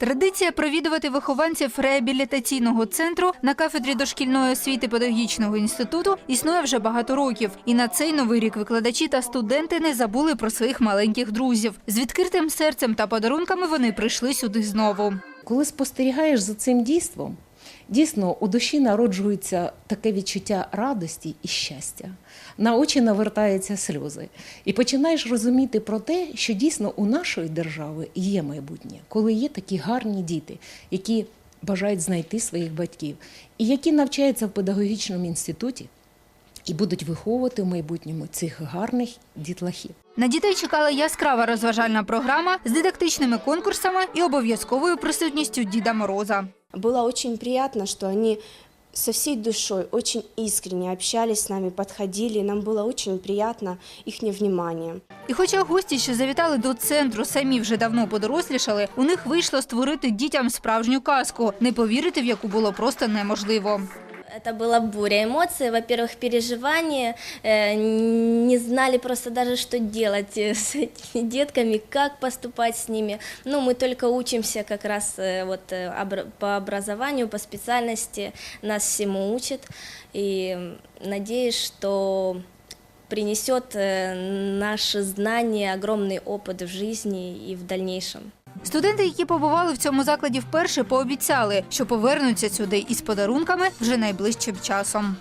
Традиція провідувати вихованців реабілітаційного центру на кафедрі дошкільної освіти педагогічного інституту існує вже багато років. І на цей новий рік викладачі та студенти не забули про своїх маленьких друзів. З відкритим серцем та подарунками вони прийшли сюди знову. Коли спостерігаєш за цим дійством, дійсно у душі народжується таке відчуття радості і щастя. На очі навертаються сльози. І починаєш розуміти про те, що дійсно у нашої держави є майбутнє, коли є такі гарні діти, які бажають знайти своїх батьків, і які навчаються в педагогічному інституті і будуть виховувати в майбутньому цих гарних дітлахів. На дітей чекала яскрава розважальна програма з дидактичними конкурсами і обов'язковою присутністю Діда Мороза. Было очень приятно, что они со всей душой, очень искренне общались с нами, подходили. Нам было очень приятно их внимание. І хоча гості, що завітали до центру, самі вже давно подорослішали, у них вийшло створити дітям справжню казку, не повірити в яку було просто неможливо. Это была буря эмоций, во-первых, переживания, э, не знали просто даже, что делать э, с этими детками, как поступать с ними. Ну, мы только учимся как раз э, вот по образованию, по специальности, нас всему учат, и надеюсь, что принесет наши знания огромный опыт в жизни и в дальнейшем. Студенти, які побували в цьому закладі вперше, пообіцяли, що повернуться сюди із подарунками вже найближчим часом.